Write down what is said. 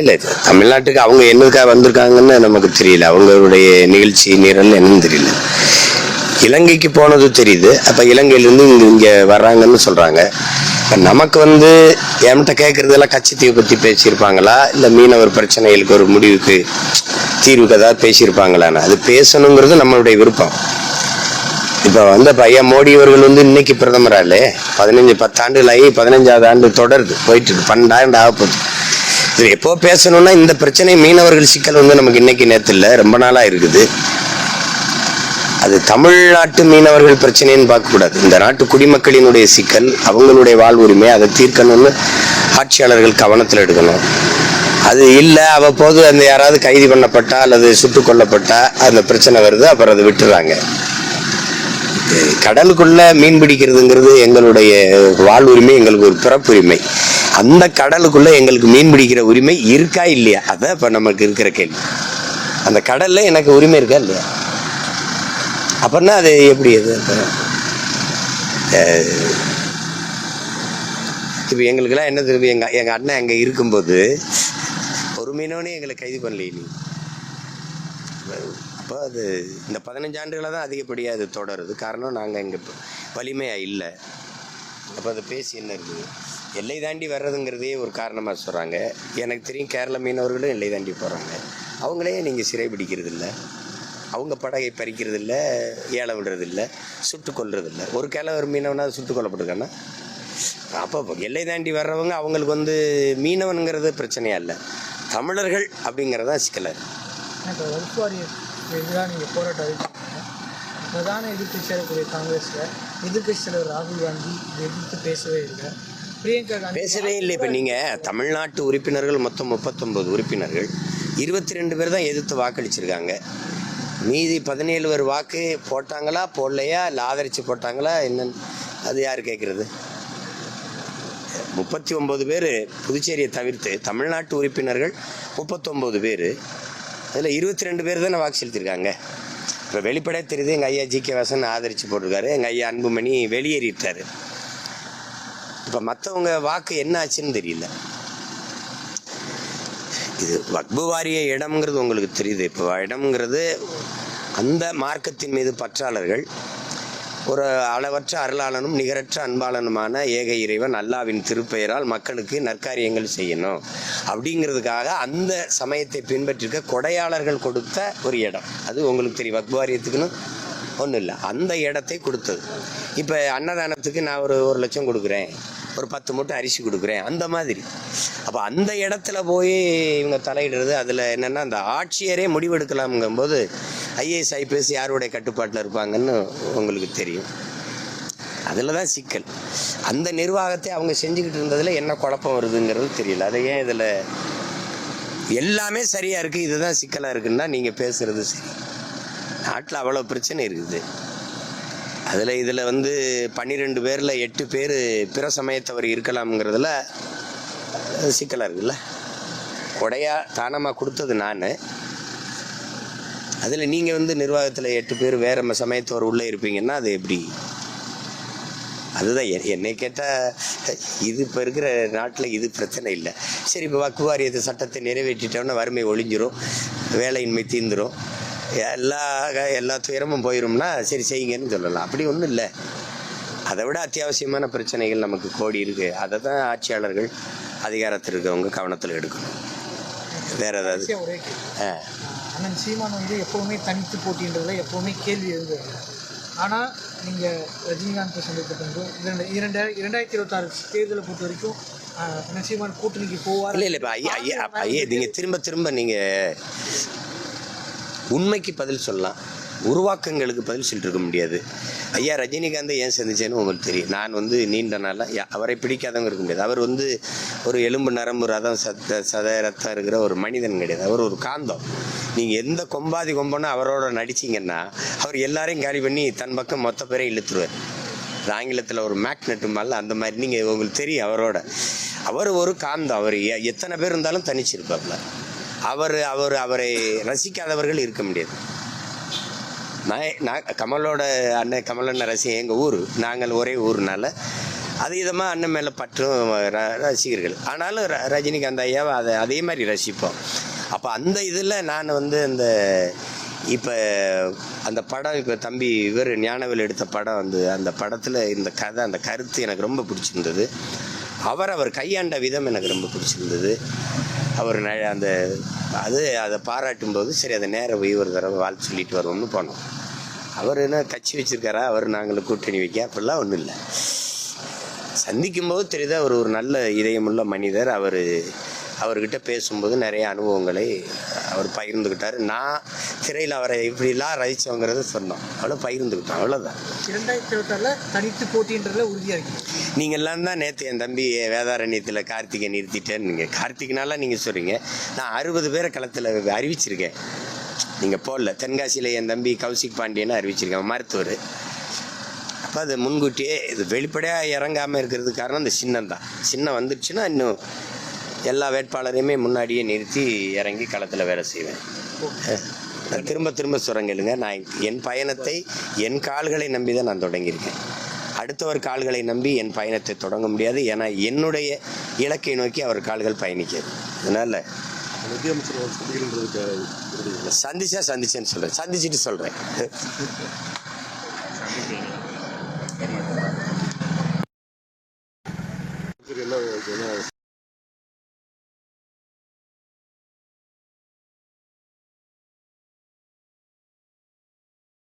இல்லை இது தமிழ்நாட்டுக்கு அவங்க என்னதுக்காக வந்திருக்காங்கன்னு நமக்கு தெரியல. அவங்களுடைய நிகழ்ச்சி நிரல் என்னன்னு தெரியல. இலங்கைக்கு போனது தெரியுது. அப்போ இலங்கையிலேருந்து இங்கே இங்கே வர்றாங்கன்னு சொல்கிறாங்க இப்போ நமக்கு வந்து என்கிட்ட கேட்குறதெல்லாம் கட்சித்தீவை பற்றி பேசியிருப்பாங்களா? இல்லை மீனவர் பிரச்சனைகளுக்கு ஒரு முடிவுக்கு தீர்வுக்கு ஏதாவது பேசியிருப்பாங்களான்னு அது பேசணுங்கிறது நம்மளுடைய விருப்பம். இப்போ வந்து பையன் மோடி அவர்கள் வந்து இன்னைக்கு பிரதமராலே பதினஞ்சு பத்தாண்டுகள் ஆகி பதினஞ்சாவது ஆண்டு தொடருது. போயிட்டு இருக்கு. பன்னெண்டாண்டு ஆக போகுது. இது எப்போ பேசணும்னா இந்த பிரச்சனை மீனவர்கள் சிக்கல் வந்து நமக்கு இன்னைக்கு நேரத்தில் இல்லை ரொம்ப நாளாக இருக்குது. அது தமிழ்நாட்டு மீனவர்கள் பிரச்சனைன்னு பார்க்கக்கூடாது இந்த நாட்டு குடிமக்களினுடைய சிக்கல் அவங்களுடைய வாழ்வுரிமை அதை தீர்க்கணும்னு ஆட்சியாளர்கள் கவனத்தில் எடுக்கணும். அது இல்லை அவ்வப்போது அந்த யாராவது கைது பண்ணப்பட்டா அல்லது சுட்டு கொல்லப்பட்டா அந்த பிரச்சனை வருது அப்புறம் அதை விட்டுறாங்க. கடலுக்குள்ள மீன் பிடிக்கிறதுங்கிறது எங்களுடைய வாழ்வுரிமை எங்களுக்கு ஒரு பிறப்புரிமை. அந்த கடலுக்குள்ள எங்களுக்கு மீன் பிடிக்கிற உரிமை இருக்கா இல்லையா? அதான் இப்போ நமக்கு இருக்கிற கேள்வி. அந்த கடல்ல எனக்கு உரிமை இருக்கா இல்லையா? அப்படின்னா அது எப்படி அது? இப்போ எங்களுக்கெல்லாம் என்ன தெரியும்? எங்கள் எங்கள் அண்ணன் அங்கே இருக்கும்போது ஒரு மீனோனே எங்களை கைது பண்ணலையே நீ. அப்போ அது இந்த பதினஞ்சு ஆண்டுகளை தான் அதிகப்படியாக அது தொடருது. காரணம் நாங்கள் இங்கே வலிமையாக இல்லை. அப்போ அதை பேசி என்ன இருக்குது? எல்லை தாண்டி வர்றதுங்கிறதே ஒரு காரணமாக சொல்கிறாங்க எனக்கு தெரியும் கேரள மீனவர்களும் எல்லை தாண்டி போகிறாங்க அவங்களே நீங்கள் சிறைபிடிக்கிறது இல்லை அவங்க படகை பறிக்கிறது இல்லை ஏழை விடுறதில்ல சுட்டு கொல்றது ஒரு கேரள ஒரு மீனவனாவது சுட்டு கொல்லப்பட்டிருக்கானா? அப்போ எல்லை தாண்டி வர்றவங்க அவங்களுக்கு வந்து மீனவனுங்கிறது பிரச்சனையாக இல்லை. தமிழர்கள் அப்படிங்கிறது தான் சிக்கலாக இப்போ எதிராக நீங்கள் போராட்டம் பிரதான எதிர்க்கட்சியாக இருக்கக்கூடிய காங்கிரஸில் எதிர்கட்சி தலைவர் ராகுல் காந்தி எதிர்த்து பேசவே இல்லை. பிரியங்கா காந்தி பேசவே இல்லை. இப்போ நீங்கள் தமிழ்நாட்டு உறுப்பினர்கள் மொத்தம் முப்பத்தொம்பது உறுப்பினர்கள். இருபத்தி ரெண்டு பேர் தான் எதிர்த்து வாக்களிச்சிருக்காங்க. மீதி பதினேழு பேர் வாக்கு போட்டாங்களா போடலையா இல்லை ஆதரித்து போட்டாங்களா என்னன்னு அது யார் கேட்குறது? முப்பத்தி ஒம்பது பேர் புதுச்சேரியை தவிர்த்து தமிழ்நாட்டு உறுப்பினர்கள் முப்பத்தொம்பது பேர். அதில் இருபத்தி ரெண்டு பேர் தானே வாக்கு செலுத்தியிருக்காங்க இப்போ வெளிப்படையாக தெரியுது எங்கள் ஐயா ஜி கே வாசன் ஆதரித்து போட்டிருக்காரு எங்கள் ஐயா அன்புமணி வெளியேறிட்டாரு. இப்போ மற்றவங்க வாக்கு என்ன ஆச்சுன்னு தெரியல. இது வக்பு வாரிய இடம்ங்கிறது உங்களுக்கு தெரியுது. இப்போ இடம்ங்கிறது அந்த மார்க்கத்தின் மீது பற்றாளர்கள் ஒரு அளவற்ற அருளாளனும் நிகரற்ற அன்பாளனுமான ஏக இறைவன் அல்லாவின் திருப்பெயரால் மக்களுக்கு நற்காரியங்கள் செய்யணும். அப்படிங்கிறதுக்காக அந்த சமயத்தை பின்பற்றிருக்க கொடையாளர்கள் கொடுத்த ஒரு இடம். அது உங்களுக்கு தெரியும். வக்வாரியத்துக்குன்னு ஒன்றும் இல்லை அந்த இடத்தை கொடுத்தது. இப்போ அன்னதானத்துக்கு நான் ஒரு ஒரு லட்சம் கொடுக்குறேன். ஒரு பத்து மூட்டை அரிசி கொடுக்குறேன். அந்த மாதிரி. அப்போ அந்த இடத்துல போய் இவங்க தலையிடுறது அதில் என்னென்னா அந்த ஆட்சியரே முடிவெடுக்கலாம்ங்கும்போது ஐஏஎஸ் ஐபிஎஸ் யாருடைய கட்டுப்பாட்டில் இருப்பாங்கன்னு உங்களுக்கு தெரியும். அதில் தான் சிக்கல். அந்த நிர்வாகத்தை அவங்க செஞ்சுக்கிட்டு இருந்ததில் என்ன குழப்பம் வருதுங்கிறது தெரியல. அதை ஏன் இதில் எல்லாமே சரியாக இருக்குது இதுதான் சிக்கலாக இருக்குன்னா நீங்கள் பேசுகிறது சரி. நாட்டில் அவ்வளோ பிரச்சனை இருக்குது. அதில் இதில் வந்து பன்னிரெண்டு பேரில் எட்டு பேர் பிற சமயத்தவர் இருக்கலாம்ங்கிறதுல சிக்கலாக இருக்குல்ல? கொடையாக தானமாக கொடுத்தது நான். அதில் நீங்கள் வந்து நிர்வாகத்தில் எட்டு பேர் வேறு ம- சமயத்தவர் உள்ளே இருப்பீங்கன்னா அது எப்படி? அதுதான் என்னை கேட்டால் இது இப்போ இருக்கிற நாட்டில் இது பிரச்சனை இல்லை. சரி இப்போ வக்குவாரியத்தை சட்டத்தை நிறைவேற்றிட்டோம்னா வறுமை ஒழிஞ்சிரும் வேலையின்மை தீர்ந்துடும் எல்லா எல்லா துயரமும் போயிரும்னா சரி செய்யுங்கன்னு சொல்லலாம். அப்படி ஒன்றும் இல்லை. அதை விட அத்தியாவசியமான பிரச்சனைகள் நமக்கு கோடி இருக்குது அதை தான் ஆட்சியாளர்கள் அதிகாரத்தில் இருக்கவங்க கவனத்தில் எடுக்கணும். வேற ஏதாவது? ஆ. அண்ணன் சீமான் வந்து எப்போவுமே தனித்து போட்டின்றதுல எப்போவுமே கேள்வி இருந்தது ஆனால் நீங்கள் ரஜினிகாந்த் சந்தித்த இரண்டு இரண்டு இரண்டாயிரத்தி இருபத்தாறு தேர்தலை பொறுத்த வரைக்கும் அண்ணன் சீமான் கூட்டணிக்கு போவார்? இல்லை இல்லை இப்போ ஐயா ஐயா ஐயா நீங்கள் திரும்ப திரும்ப நீங்கள் உண்மைக்கு பதில் சொல்லலாம். உருவாக்கங்களுக்கு பதில் சொல்லிட்டு முடியாது. ஐயா ரஜினிகாந்தை ஏன் சந்திச்சேன்னு உங்களுக்கு தெரியும். நான் வந்து நீண்ட நாளாக அவரை பிடிக்காதவங்க இருக்க முடியாது. அவர் வந்து ஒரு எலும்பு நரம்பு ரதம் சத்த சத ரத்தம் இருக்கிற ஒரு மனிதன் கிடையாது. அவர் ஒரு காந்தம். நீங்கள் எந்த கொம்பாதி கொம்பனும் அவரோட நடிச்சிங்கன்னா அவர் எல்லாரையும் காலி பண்ணி தன் பக்கம் மொத்த பேரையும் இழுத்துருவார். இது ஆங்கிலத்தில் ஒரு மேக்னெட்டு மேல அந்த மாதிரி நீங்கள் உங்களுக்கு தெரியும் அவரோட. அவர் ஒரு காந்தம். அவர் எ- எத்தனை பேர் இருந்தாலும் தனிச்சிருப்பாப்ல. அவர் அவர் அவரை ரசிக்காதவர்கள் இருக்க முடியாது. நான் நான் கமலோட அண்ணன் கமலண்ண ரசி எங்கள் ஊர். நாங்கள் ஒரே ஊர்னால அதீதமாக அண்ணன் மேலே பற்றும் ர- ரசிகர்கள். ஆனாலும் ர ரஜினிகாந்த் ஐயாவை அதை அதே மாதிரி ரசிப்போம். அப்போ அந்த இதில் நான் வந்து அந்த இப்போ அந்த படம் இப்போ தம்பி இவர் ஞானவேல் எடுத்த படம் வந்து அந்த படத்தில் இந்த கதை அந்த கருத்து எனக்கு ரொம்ப பிடிச்சிருந்தது. அவர் அவர் கையாண்ட விதம் எனக்கு ரொம்ப பிடிச்சிருந்தது. அவர் ந- அந்த அது அதை பாராட்டும் போது சரி அதை நேரம் போய் ஒரு தடவை வாழ்த்து சொல்லிட்டு வருவோம்னு போனோம். அவர் என்ன கட்சி வச்சுருக்காரா? அவர் நாங்களும் கூட்டணி வைக்க? அப்படிலாம் ஒன்றும் இல்லை. சந்திக்கும் போது தெரியுது அவர் ஒரு நல்ல இதயமுள்ள மனிதர். அவர் அவர்கிட்ட பேசும்போது நிறைய அனுபவங்களை அவர் பகிர்ந்துக்கிட்டார் நான் திரையில் அவரை இப்படிலாம் ரசித்தோங்கிறத சொன்னோம். அவ்வளோ பகிர்ந்துக்கிட்டோம் அவ்வளோதான் இரண்டாயிரத்தி இருபத்தாறில் தனித்து போட்டின்றதில் உறுதியாக இருக்கு நீங்கள் எல்லாம் தான் நேற்று என் தம்பி வேதாரண்யத்தில் கார்த்திகை நிறுத்திட்டேன்னு நீங்கள் கார்த்திக்னால நீங்கள் சொல்கிறீங்க நான் அறுபது பேரை களத்தில் அறிவிச்சிருக்கேன். நீங்கள் போடல. தென்காசியில் என் தம்பி கௌசிக் பாண்டியனை அறிவிச்சிருக்கேன் மருத்துவர். அப்போ அது முன்கூட்டியே இது வெளிப்படையாக இறங்காமல் இருக்கிறதுக்கு காரணம் இந்த சின்னம் தான். சின்னம் வந்துடுச்சுன்னா இன்னும் எல்லா வேட்பாளரையுமே முன்னாடியே நிறுத்தி இறங்கி களத்தில் வேலை செய்வேன். நான் திரும்ப திரும்ப சொல்கிறேங்க நான் என் பயணத்தை என் கால்களை நம்பி தான் நான் தொடங்கியிருக்கேன். அடுத்தவர் கால்களை நம்பி என் பயணத்தை தொடங்க முடியாது. ஏன்னா என்னுடைய இலக்கை நோக்கி அவர் கால்கள் பயணிக்கிறது. அதனால் சந்திச்சா சந்திச்சேன்னு சொல்கிறேன் சந்திச்சுட்டு சொல்கிறேன்